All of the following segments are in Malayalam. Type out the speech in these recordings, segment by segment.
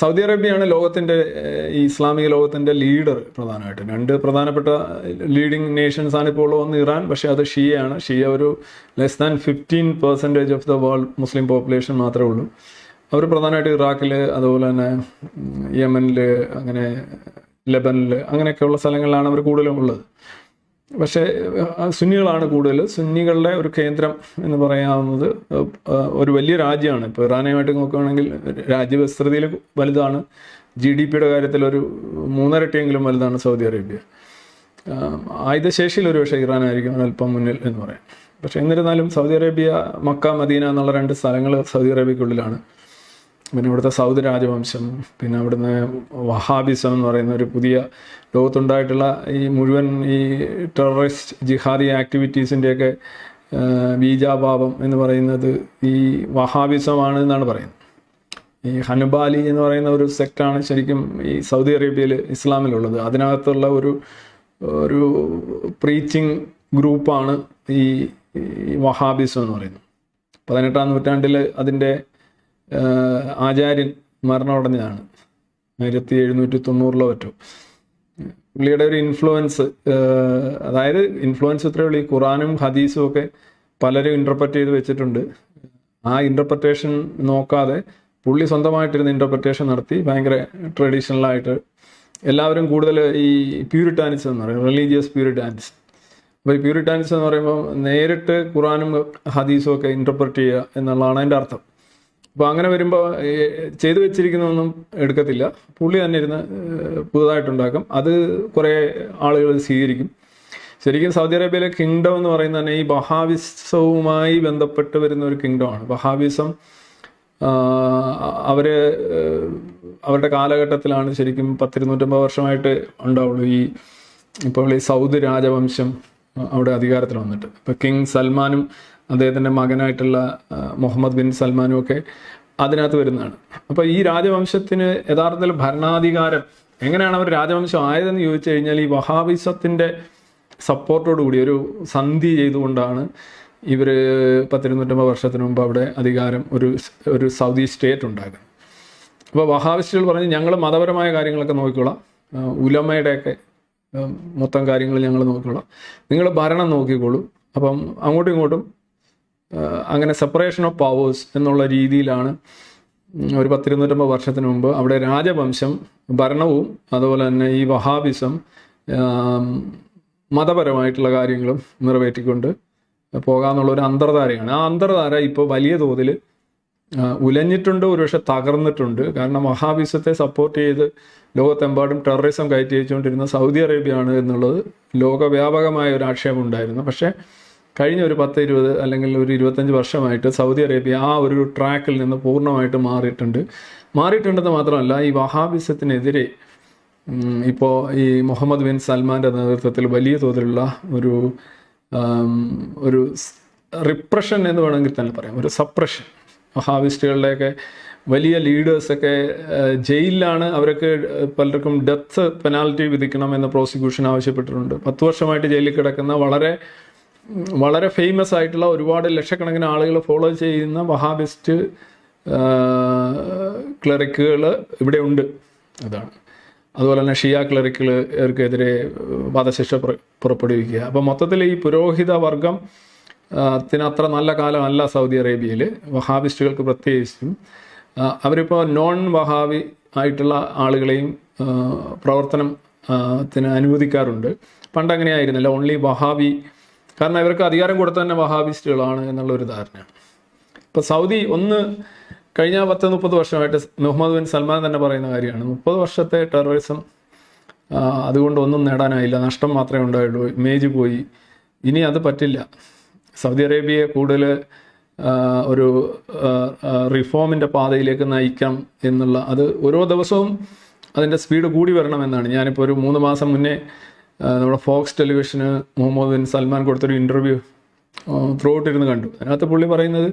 സൗദി അറേബ്യയാണ് ലോകത്തിന്റെ ഈ ഇസ്ലാമിക ലോകത്തിന്റെ ലീഡർ പ്രധാനമായിട്ടും. രണ്ട് പ്രധാനപ്പെട്ട ലീഡിംഗ് നേഷൻസ് ആണ് ഇപ്പോൾ ഒന്ന് ഇറാൻ പക്ഷേ അത് ഷിയയാണ്. ഷിയ ഒരു less than fifteen percentage of the world Muslim population മാത്രമേ ഉള്ളൂ. അവർ പ്രധാനമായിട്ട് ഇറാഖിൽ അതുപോലെ തന്നെ യമനിൽ അങ്ങനെ ലെബനിൽ അങ്ങനെയൊക്കെയുള്ള സ്ഥലങ്ങളിലാണ് അവർ കൂടുതലും ഉള്ളത്. പക്ഷേ സുന്നികളാണ് കൂടുതൽ. സുന്നികളുടെ ഒരു കേന്ദ്രം എന്ന് പറയാവുന്നത് ഒരു വലിയ രാജ്യമാണ്. ഇപ്പോൾ ഇറാനുമായിട്ട് നോക്കുകയാണെങ്കിൽ രാജ്യവിസ്തൃതിയിൽ വലുതാണ്. ജി ഡി പിയുടെ കാര്യത്തിൽ ഒരു മൂന്നരട്ടിയെങ്കിലും വലുതാണ് സൗദി അറേബ്യ. ആയുധശേഷിയിൽ ഒരു പക്ഷേ ഇറാനായിരിക്കും അല്പം മുന്നിൽ എന്ന് പറയാം. പക്ഷേ എന്നിരുന്നാലും സൗദി അറേബ്യ മക്ക മദീന എന്നുള്ള രണ്ട് സ്ഥലങ്ങൾ സൗദി അറേബ്യക്കുള്ളിലാണ്. പിന്നെ ഇവിടുത്തെ സൗദി രാജവംശം പിന്നെ അവിടുന്ന് വഹാബിസം എന്ന് പറയുന്ന ഒരു പുതിയ ലോകത്തുണ്ടായിട്ടുള്ള ഈ മുഴുവൻ ഈ ടെററിസ്റ്റ് ജിഹാദി ആക്ടിവിറ്റീസിന്റെയൊക്കെ ബീജാഭാവം എന്ന് പറയുന്നത് ഈ വഹാബിസമാണ് എന്നാണ് പറയുന്നത്. ഈ ഹനുബാലി എന്ന് പറയുന്ന ഒരു സെക്റ്റാണ് ശരിക്കും ഈ സൗദി അറേബ്യയിൽ ഇസ്ലാമിലുള്ളത്. അതിനകത്തുള്ള ഒരു ഒരു പ്രീച്ചിങ് ഗ്രൂപ്പാണ് ഈ വഹാബിസം എന്ന് പറയുന്നത്. പതിനെട്ടാം നൂറ്റാണ്ടിൽ അതിന്റെ ആചാര്യൻ മരണമടഞ്ഞതാണ് ആയിരത്തി എഴുന്നൂറ്റി തൊണ്ണൂറിലോ പറ്റും പുള്ളിയുടെ ഒരു ഇൻഫ്ലുവൻസ് അതായത് ഇൻഫ്ലുവൻസ് ഇത്രയേ ഉള്ളൂ. ഈ ഖുറാനും ഹദീസും ഒക്കെ പലരും ഇന്റർപ്രറ്റ് ചെയ്ത് വെച്ചിട്ടുണ്ട്. ആ ഇന്റർപ്രറ്റേഷൻ നോക്കാതെ പുള്ളി സ്വന്തമായിട്ടിരുന്ന് ഇന്റർപ്രറ്റേഷൻ നടത്തി. ഭയങ്കര ട്രഡീഷണലായിട്ട് എല്ലാവരും കൂടുതൽ ഈ പ്യൂരിറ്റാനിസം എന്ന് പറയും റിലീജിയസ് പ്യൂരിറ്റാനിസം അപ്പോൾ ഈ പ്യൂരിറ്റാനിസം എന്ന് പറയുമ്പോൾ നേരിട്ട് ഖുറാനും ഹദീസും ഒക്കെ ഇന്റർപ്രറ്റ് ചെയ്യുക എന്നുള്ളതാണ് അതിന്റെ അർത്ഥം. അപ്പോൾ അങ്ങനെ വരുമ്പോൾ ചെയ്തു വെച്ചിരിക്കുന്നൊന്നും എടുക്കത്തില്ല. പുള്ളി തന്നെ ഇരുന്ന് പുതുതായിട്ടുണ്ടാക്കും. അത് കുറേ ആളുകൾ സ്വീകരിക്കും. ശരിക്കും സൗദി അറേബ്യയിലെ കിങ്ഡം എന്ന് പറയുന്നത് തന്നെ ഈ ബഹാവിസവുമായി ബന്ധപ്പെട്ട് വരുന്ന ഒരു ആണ്. ബഹാവിസം അവർ അവരുടെ കാലഘട്ടത്തിലാണ് ശരിക്കും പത്തിരുന്നൂറ്റമ്പത് വർഷമായിട്ട് ഉണ്ടാവുള്ളൂ ഈ ഇപ്പോൾ ഈ സൗദി രാജവംശം അവിടെ അധികാരത്തിൽ വന്നിട്ട്. ഇപ്പോൾ കിങ് സൽമാനും അദ്ദേഹത്തിന്റെ മകനായിട്ടുള്ള മുഹമ്മദ് ബിൻ സൽമാനും ഒക്കെ അതിനകത്ത് വരുന്നതാണ്. അപ്പോൾ ഈ രാജവംശത്തിന് യഥാർത്ഥത്തിൽ ഭരണാധികാരം എങ്ങനെയാണ് അവർ രാജവംശം ആയതെന്ന് ചോദിച്ചു കഴിഞ്ഞാൽ ഈ വഹാബിസത്തിന്റെ സപ്പോർട്ടോട് കൂടി ഒരു സന്ധി ചെയ്തുകൊണ്ടാണ് ഇവർ പത്തിരുന്നൂറ്റമ്പത് വർഷത്തിന് മുമ്പ് അവിടെ അധികാരം ഒരു ഒരു സൗദി സ്റ്റേറ്റ് ഉണ്ടാക്കുന്നത്. അപ്പോൾ വഹാബിസ്റ്റുകൾ പറഞ്ഞ് ഞങ്ങൾ മതപരമായ കാര്യങ്ങളൊക്കെ നോക്കിക്കോളാം. ഉലമയുടെയൊക്കെ മൊത്തം കാര്യങ്ങൾ ഞങ്ങൾ നോക്കിക്കോളാം. നിങ്ങൾ ഭരണം നോക്കിക്കോളൂ. അപ്പം അങ്ങോട്ടും ഇങ്ങോട്ടും അങ്ങനെ സെപ്പറേഷൻ ഓഫ് പവേഴ്സ് എന്നുള്ള രീതിയിലാണ് ഒരു പത്തിരുന്നൂറ്റമ്പത് വർഷത്തിന് മുമ്പ് അവിടെ രാജവംശം ഭരണവും അതുപോലെ തന്നെ ഈ വഹാബിസം മതപരമായിട്ടുള്ള കാര്യങ്ങളും നിറവേറ്റിക്കൊണ്ട് പോകാമെന്നുള്ള ഒരു അന്തർധാരയാണ്. ആ അന്തർധാര ഇപ്പോൾ വലിയ തോതിൽ ഉലഞ്ഞിട്ടുണ്ട് ഒരുപക്ഷെ തകർന്നിട്ടുണ്ട്. കാരണം വഹാബിസത്തെ സപ്പോർട്ട് ചെയ്ത് ലോകത്തെമ്പാടും ടെററിസം കയറ്റി അയച്ചുകൊണ്ടിരുന്ന സൗദി അറേബ്യയാണ് എന്നുള്ളത് ലോകവ്യാപകമായ ഒരു ആക്ഷേപം ഉണ്ടായിരുന്നു പക്ഷേ കഴിഞ്ഞ ഒരു പത്ത് ഇരുപത് അല്ലെങ്കിൽ ഒരു ഇരുപത്തഞ്ച് വർഷമായിട്ട് സൗദി അറേബ്യ ആ ഒരു ട്രാക്കിൽ നിന്ന് പൂർണമായിട്ട് മാറിയിട്ടുണ്ട്. മാറിയിട്ടുണ്ടെന്ന് മാത്രമല്ല ഈ വഹാബിസത്തിനെതിരെ ഇപ്പോൾ ഈ മുഹമ്മദ് ബിൻ സൽമാന്റെ നേതൃത്വത്തിൽ വലിയ തോതിലുള്ള ഒരു ഒരു റിപ്രഷൻ എന്ന് വേണമെങ്കിൽ തന്നെ പറയാം. ഒരു സപ്രഷൻ വഹാബിസ്റ്റുകളുടെയൊക്കെ വലിയ ലീഡേഴ്സൊക്കെ ജയിലിലാണ് അവരൊക്കെ പലർക്കും ഡെത്ത് പെനാൽറ്റി വിധിക്കണം എന്ന് പ്രോസിക്യൂഷൻ ആവശ്യപ്പെട്ടിട്ടുണ്ട്. പത്ത് വർഷമായിട്ട് ജയിലിൽ കിടക്കുന്ന വളരെ വളരെ ഫേമസ് ആയിട്ടുള്ള ഒരുപാട് ലക്ഷക്കണക്കിന് ആളുകൾ ഫോളോ ചെയ്യുന്ന വഹാബിസ്റ്റ് ക്ലറിക്കുകൾ ഇവിടെ ഉണ്ട്. അതാണ്. അതുപോലെ തന്നെ ഷിയ ക്ലറിക്കുകൾക്കെതിരെ വധശിക്ഷ പുറ- പുറപ്പെടുവിക്കുക. അപ്പോൾ മൊത്തത്തിൽ ഈ പുരോഹിത വർഗം ത്തിനത്ര നല്ല കാലമല്ല സൗദി അറേബ്യയിൽ വഹാബിസ്റ്റുകൾക്ക് പ്രത്യേകിച്ചും. അവരിപ്പോൾ നോൺ വഹാബി ആയിട്ടുള്ള ആളുകളെയും പ്രവർത്തനം ത്തിന് അനുവദിക്കാറുണ്ട്. പണ്ട് അങ്ങനെയായിരുന്നില്ല ഓൺലി വഹാബി കാരണം ഇവർക്ക് അധികാരം കൊടുത്ത തന്നെ വഹാബിസ്റ്റുകളാണ് എന്നുള്ളൊരു ധാരണ ഇപ്പോൾ സൗദി ഒന്ന് കഴിഞ്ഞ പത്ത് മുപ്പത് വർഷമായിട്ട് മുഹമ്മദ് ബിൻ സൽമാൻ തന്നെ പറയുന്ന കാര്യമാണ്. മുപ്പത് വർഷത്തെ ടെററിസം അതുകൊണ്ട് ഒന്നും നേടാനായില്ല. നഷ്ടം മാത്രമേ ഉണ്ടായുള്ളൂ. ഇമേജ് പോയി. ഇനി അത് പറ്റില്ല. സൗദി അറേബ്യയെ കൂടുതൽ ഒരു റിഫോമിന്റെ പാതയിലേക്ക് നയിക്കാം എന്നുള്ള അത് ഓരോ ദിവസവും അതിന്റെ സ്പീഡ് കൂടി വരണമെന്നാണ്. ഞാനിപ്പോൾ ഒരു മൂന്ന് മാസം മുന്നേ നമ്മുടെ ഫോക്സ് ടെലിവിഷന് മുഹമ്മദ് ബിൻ സൽമാൻ കൊടുത്തൊരു ഇന്റർവ്യൂ ത്രൂ ഇരുന്ന് കണ്ടു. അതിനകത്ത് പുള്ളി പറയുന്നത്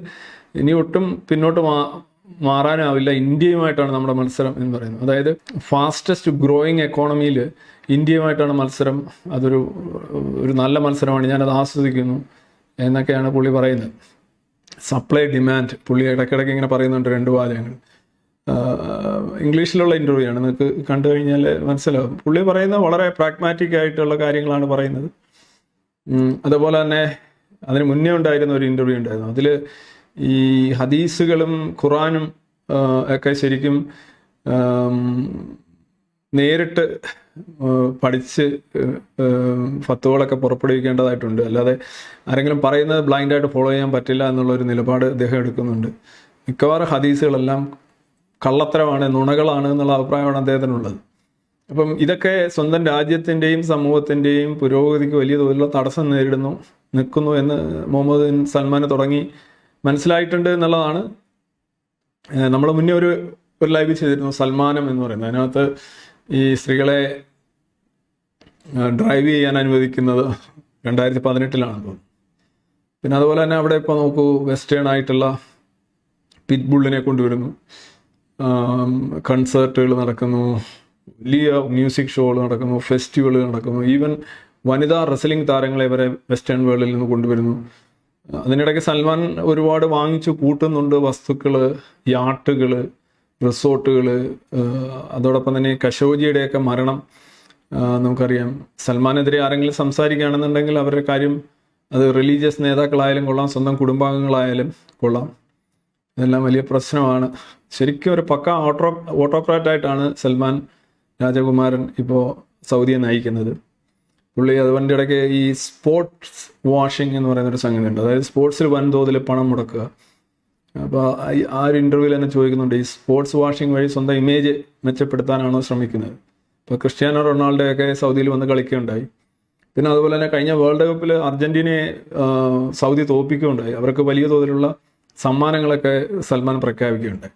ഇനി ഒട്ടും പിന്നോട്ട് മാ മാറാനാവില്ല ഇന്ത്യയുമായിട്ടാണ് നമ്മുടെ മത്സരം എന്ന് പറയുന്നത്. അതായത് ഫാസ്റ്റസ്റ്റ് ഗ്രോയിങ് എക്കോണമിയിൽ ഇന്ത്യയുമായിട്ടാണ് മത്സരം. അതൊരു ഒരു നല്ല മത്സരമാണ്. ഞാനത് ആസ്വദിക്കുന്നു എന്നൊക്കെയാണ് പുള്ളി പറയുന്നത്. സപ്ലൈ ഡിമാൻഡ് പുള്ളി ഇടയ്ക്കിടയ്ക്ക് ഇങ്ങനെ പറയുന്നുണ്ട് രണ്ട് വാചകങ്ങൾ. ഇംഗ്ലീഷിലുള്ള ഇന്റർവ്യൂ ആണ് നിങ്ങൾക്ക് കണ്ടു കഴിഞ്ഞാൽ മനസ്സിലാവും. പുള്ളി പറയുന്നത് വളരെ പ്രാഗ്മാറ്റിക് ആയിട്ടുള്ള കാര്യങ്ങളാണ് പറയുന്നത്. അതുപോലെ തന്നെ അതിന് മുന്നേ ഉണ്ടായിരുന്ന ഒരു ഇന്റർവ്യൂ ഉണ്ടായിരുന്നു. അതിൽ ഈ ഹദീസുകളും ഖുറാനും ഒക്കെ ശരിക്കും നേരിട്ട് പഠിച്ച് ഫത്തുകളൊക്കെ പുറപ്പെടുവിക്കേണ്ടതായിട്ടുണ്ട്. അല്ലാതെ ആരെങ്കിലും പറയുന്നത് ബ്ലൈൻഡായിട്ട് ഫോളോ ചെയ്യാൻ പറ്റില്ല എന്നുള്ളൊരു നിലപാട് അദ്ദേഹം എടുക്കുന്നുണ്ട്. മിക്കവാറും ഹദീസുകളെല്ലാം കള്ളത്തരമാണ് നുണകളാണ് എന്നുള്ള അഭിപ്രായമാണ് അദ്ദേഹത്തിനുള്ളത്. അപ്പം ഇതൊക്കെ സ്വന്തം രാജ്യത്തിന്റെയും സമൂഹത്തിന്റെയും പുരോഗതിക്ക് വലിയ തോതിലുള്ള തടസ്സം നേരിടുന്നു നിൽക്കുന്നു എന്ന് മുഹമ്മദ് ബിൻ സൽമാൻ തുടങ്ങി മനസ്സിലായിട്ടുണ്ട് എന്നുള്ളതാണ്. നമ്മൾ മുന്നേ ഒരു ഒരു ലൈവ് ചെയ്തിരുന്നു സൽമാനം എന്ന് പറയുന്നത്. അതിനകത്ത് ഈ സ്ത്രീകളെ ഡ്രൈവ് ചെയ്യാൻ അനുവദിക്കുന്നത് രണ്ടായിരത്തി പതിനെട്ടിലാണ് തോന്നുന്നു. പിന്നെ അതുപോലെ തന്നെ അവിടെ ഇപ്പോൾ നോക്കൂ വെസ്റ്റേൺ ആയിട്ടുള്ള പിറ്റ്ബുള്ളിനെ കൊണ്ടുവരുന്നു. കൺസേർട്ടുകൾ നടക്കുന്നു വലിയ മ്യൂസിക് ഷോകൾ നടക്കുന്നു ഫെസ്റ്റിവലുകൾ നടക്കുന്നു. ഈവൻ വനിതാ റെസ്ലിംഗ് താരങ്ങളെ വരെ വെസ്റ്റേൺ വേൾഡിൽ നിന്ന് കൊണ്ടുവരുന്നു. അതിനിടയ്ക്ക് സൽമാൻ ഒരുപാട് വാങ്ങിച്ചു കൂട്ടുന്നുണ്ട് വസ്തുക്കൾ യാട്ടുകൾ റിസോർട്ടുകൾ അതോടൊപ്പം തന്നെ കഷോജിയുടെയൊക്കെ മരണം നമുക്കറിയാം. സൽമാനെതിരെ ആരെങ്കിലും സംസാരിക്കുകയാണെന്നുണ്ടെങ്കിൽ അവരുടെ കാര്യം അത് റിലീജിയസ് നേതാക്കളായാലും കൊള്ളാം സ്വന്തം കുടുംബാംഗങ്ങളായാലും കൊള്ളാം. ഇതെല്ലാം വലിയ പ്രശ്നമാണ്. ശരിക്കും ഒരു പക്ക ഓട്ടോ ഓട്ടോക്രാറ്റായിട്ടാണ് സൽമാൻ രാജകുമാരൻ ഇപ്പോൾ സൗദിയെ നയിക്കുന്നത്. പുള്ളി അതുകൊണ്ട് ഇടയ്ക്ക് ഈ സ്പോർട്സ് വാഷിംഗ് എന്ന് പറയുന്ന ഒരു സംഗതി ഉണ്ട് അതായത് സ്പോർട്സിൽ വൻതോതിൽ പണം മുടക്കുക. അപ്പോൾ ആ ഒരു ഇന്റർവ്യൂവിൽ തന്നെ ചോദിക്കുന്നുണ്ട് ഈ സ്പോർട്സ് വാഷിംഗ് വഴി സ്വന്തം ഇമേജ് മെച്ചപ്പെടുത്താനാണോ ശ്രമിക്കുന്നത്? ഇപ്പോൾ ക്രിസ്ത്യാനോ റൊണാൾഡോയൊക്കെ സൗദിയിൽ വന്ന് കളിക്കുകയുണ്ടായി. പിന്നെ അതുപോലെ തന്നെ കഴിഞ്ഞ വേൾഡ് കപ്പിൽ അർജന്റീനയെ സൗദി തോൽപ്പിക്കുകയുണ്ടായി. അവർക്ക് വലിയ തോതിലുള്ള സമ്മാനങ്ങളൊക്കെ സൽമാൻ പ്രഖ്യാപിക്കുകയുണ്ടായി.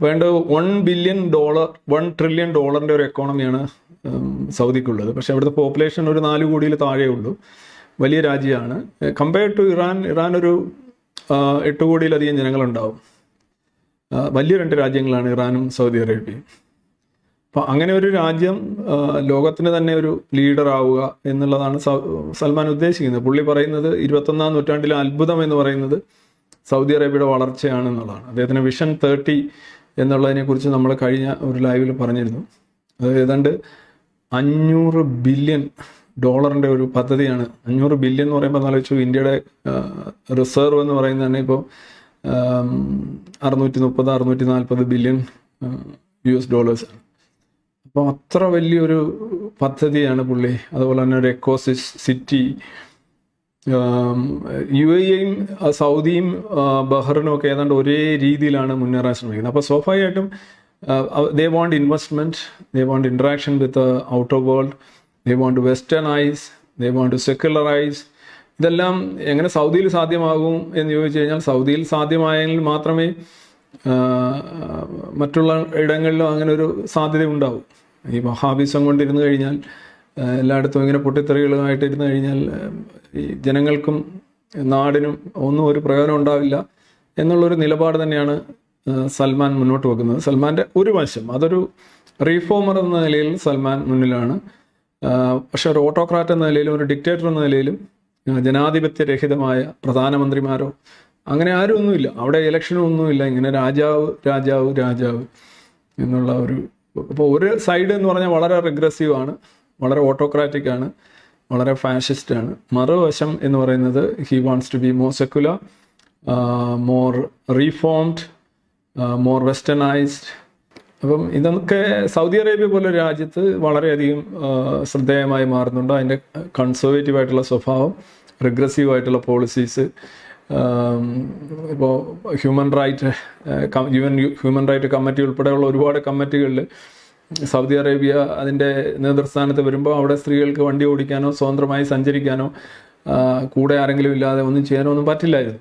വേണ്ട one billion dollar one trillion ഡോളറിന്റെ ഒരു എക്കോണമിയാണ് സൗദിക്കുള്ളത്. പക്ഷേ അവിടുത്തെ പോപ്പുലേഷൻ ഒരു നാല് കോടിയിൽ താഴെ ഉള്ളൂ. വലിയ രാജ്യമാണ്. കമ്പയർഡ് ടു ഇറാൻ ഇറാൻ ഒരു എട്ട് കോടിയിലധികം ജനങ്ങളുണ്ടാവും. വലിയ രണ്ട് രാജ്യങ്ങളാണ് ഇറാനും സൗദി അറേബ്യയും. അപ്പോൾ അങ്ങനെ ഒരു രാജ്യം ലോകത്തിന് തന്നെ ഒരു ലീഡർ ആവുക എന്നുള്ളതാണ് സൽമാൻ ഉദ്ദേശിക്കുന്നത്. പുള്ളി പറയുന്നത് ഇരുപത്തൊന്നാം നൂറ്റാണ്ടിലെ അത്ഭുതം എന്ന് പറയുന്നത് സൗദി അറേബ്യയുടെ വളർച്ചയാണ് എന്നുള്ളതാണ്. അദ്ദേഹത്തിന് വിഷൻ തേർട്ടി എന്നുള്ളതിനെക്കുറിച്ച് നമ്മൾ കഴിഞ്ഞ ഒരു ലൈവിൽ പറഞ്ഞിരുന്നു. അത് ഏതാണ്ട് അഞ്ഞൂറ് ബില്യൺ ഡോളറിന്റെ ഒരു പദ്ധതിയാണ്. അഞ്ഞൂറ് ബില്യൺ എന്ന് പറയുമ്പോൾ എന്നാലോചിച്ചു ഇന്ത്യയുടെ റിസർവ് എന്ന് പറയുന്നത് തന്നെ ഇപ്പോൾ അറുന്നൂറ്റി മുപ്പത് അറുന്നൂറ്റി നാൽപ്പത് ബില്യൺ യു എസ് ഡോളേഴ്സാണ് അപ്പോൾ അത്ര വലിയൊരു പദ്ധതിയാണ് പുള്ളി. അതുപോലെ തന്നെ ഒരു എക്കോസിസ് സിറ്റി യു എയും സൗദിയും ബഹ്റിനും ഒക്കെ ഏതാണ്ട് ഒരേ രീതിയിലാണ് മുന്നേറാൻ ശ്രമിക്കുന്നത്. അപ്പോൾ സ്വാഭാവികമായിട്ടും they want investment they want interaction with out of world they want westernise they want secularise ഇതെല്ലാം എങ്ങനെ സൗദിയിൽ സാധ്യമാകും എന്ന് ചോദിച്ചു കഴിഞ്ഞാൽ സൗദിയിൽ സാധ്യമായെങ്കിൽ മാത്രമേ മറ്റുള്ള ഇടങ്ങളിലും അങ്ങനെ ഒരു സാധ്യത ഉണ്ടാവും. ഈ വഹാബിസം കൊണ്ടിരുന്നു കഴിഞ്ഞാൽ എല്ലായിടത്തും ഇങ്ങനെ പൊട്ടിത്തെറികളുമായിട്ട് ഇരുന്ന് കഴിഞ്ഞാൽ ഈ ജനങ്ങൾക്കും നാടിനും ഒന്നും ഒരു പ്രയോജനം ഉണ്ടാവില്ല എന്നുള്ളൊരു നിലപാട് തന്നെയാണ് സൽമാൻ മുന്നോട്ട് വെക്കുന്നത്. സൽമാന്റെ ഒരു വശം അതൊരു റീഫോമർ എന്ന നിലയിൽ സൽമാൻ മുന്നിലാണ്. പക്ഷെ ഒരു ഓട്ടോക്രാറ്റ് എന്ന നിലയിലും ഒരു ഡിക്റ്റേറ്റർ എന്ന നിലയിലും ജനാധിപത്യ ജനാധിപത്യരഹിതമായ പ്രധാനമന്ത്രിമാരോ അങ്ങനെ ആരും ഒന്നുമില്ല. അവിടെ ഇലക്ഷനും ഒന്നുമില്ല. ഇങ്ങനെ രാജാവ് രാജാവ് രാജാവ് എന്നുള്ള ഒരു അപ്പോൾ ഒരു സൈഡ് എന്ന് പറഞ്ഞാൽ വളരെ റിഗ്രസീവ് ആണ്. വളരെ ഓട്ടോക്രാറ്റിക് ആണ് വളരെ ഫാഷിസ്റ്റ് ആണ്. മറുവശം എന്ന് പറയുന്നത് he wants to be more secular more reformed more westernised അപ്പം ഇതൊക്കെ സൗദി അറേബ്യ പോലെ രാജ്യത്ത് വളരെയധികം ശ്രദ്ധേയമായി മാറുന്നുണ്ട്. അതിന്റെ കൺസർവേറ്റീവ് ആയിട്ടുള്ള സ്വഭാവം റിഗ്രസീവ് ആയിട്ടുള്ള പോളിസീസ് ഇപ്പോൾ human right UN human right committee ഉൾപ്പെടെയുള്ള ഒരുപാട് കമ്മിറ്റികളിൽ സൗദി അറേബ്യ അതിന്റെ നേതൃസ്ഥാനത്ത് വരുമ്പോൾ അവിടെ സ്ത്രീകൾക്ക് വണ്ടി ഓടിക്കാനോ സ്വതന്ത്രമായി സഞ്ചരിക്കാനോ കൂടെ ആരെങ്കിലും ഇല്ലാതെ ഒന്നും ചെയ്യാനോ ഒന്നും പറ്റില്ലായിരുന്നു.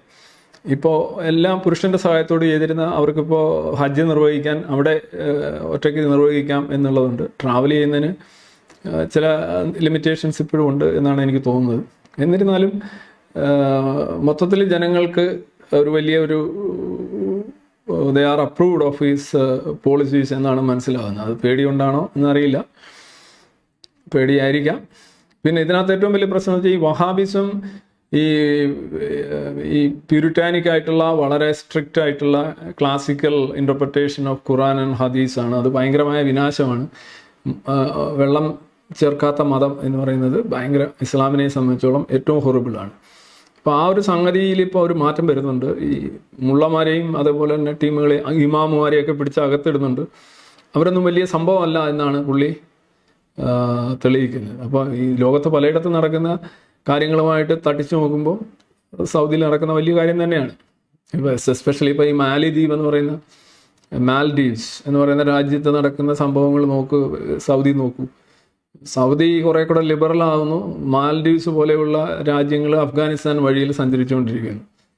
ഇപ്പോൾ എല്ലാം പുരുഷന്റെ സഹായത്തോട് ചെയ്തിരുന്ന അവർക്കിപ്പോൾ ഹജ്ജ് നിർവഹിക്കാൻ അവിടെ ഒറ്റയ്ക്ക് നിർവഹിക്കാം എന്നുള്ളതുണ്ട്. ട്രാവൽ ചെയ്യുന്നതിന് ചില ലിമിറ്റേഷൻസ് ഇപ്പോഴും ഉണ്ട് എന്നാണ് എനിക്ക് തോന്നുന്നത്. എന്നിരുന്നാലും മൊത്തത്തിൽ ജനങ്ങൾക്ക് ഒരു വലിയ ഒരു they are approved of his policies എന്നാണ് മനസ്സിലാകുന്നത്. അത് പേടി കൊണ്ടാണോ എന്നറിയില്ല. പേടിയായിരിക്കാം. പിന്നെ ഇതിനകത്ത് ഏറ്റവും വലിയ പ്രശ്നം വെച്ചാൽ ഈ വഹാബിസും ഈ ഈ പ്യൂരിറ്റാനിക് ആയിട്ടുള്ള വളരെ സ്ട്രിക്റ്റ് ആയിട്ടുള്ള classical interpretation of Quran and hadith ആണ്. അത് ഭയങ്കരമായ വിനാശമാണ്. വെള്ളം ചേർക്കാത്ത മതം എന്ന് പറയുന്നത് ഭയങ്കര ഇസ്ലാമിനെ സംബന്ധിച്ചോളം ഏറ്റവും ഹൊറിബിളാണ് അപ്പോൾ ആ ഒരു സംഗതിയിൽ ഇപ്പോൾ ഒരു മാറ്റം വരുന്നുണ്ട്. ഈ മുള്ളമാരെയും അതേപോലെ തന്നെ ടീമുകളെ ഇമാമുമാരെയൊക്കെ പിടിച്ച് അകത്തിടുന്നുണ്ട്. അവരൊന്നും വലിയ സംഭവമല്ല എന്നാണ് പുള്ളി തെളിയിക്കുന്നത്. അപ്പോൾ ഈ ലോകത്ത് പലയിടത്തും നടക്കുന്ന കാര്യങ്ങളുമായിട്ട് തട്ടിച്ചു നോക്കുമ്പോൾ സൗദിയിൽ നടക്കുന്ന വലിയ കാര്യം തന്നെയാണ്. ഇപ്പോൾ എസ്പെഷ്യലി ഇപ്പോൾ ഈ മാലിദ്വീപ് എന്ന് പറയുന്ന മാൽഡീവ്സ് എന്ന് പറയുന്ന രാജ്യത്ത് നടക്കുന്ന സംഭവങ്ങൾ നോക്കൂ സൗദി നോക്കൂ. സൗദി കുറെ കൂടെ ലിബറൽ ആകുന്നു മാൽഡീവ്സ് പോലെയുള്ള രാജ്യങ്ങൾ അഫ്ഗാനിസ്ഥാൻ വഴിയിൽ സഞ്ചരിച്ചുകൊണ്ടിരിക്കുന്നു.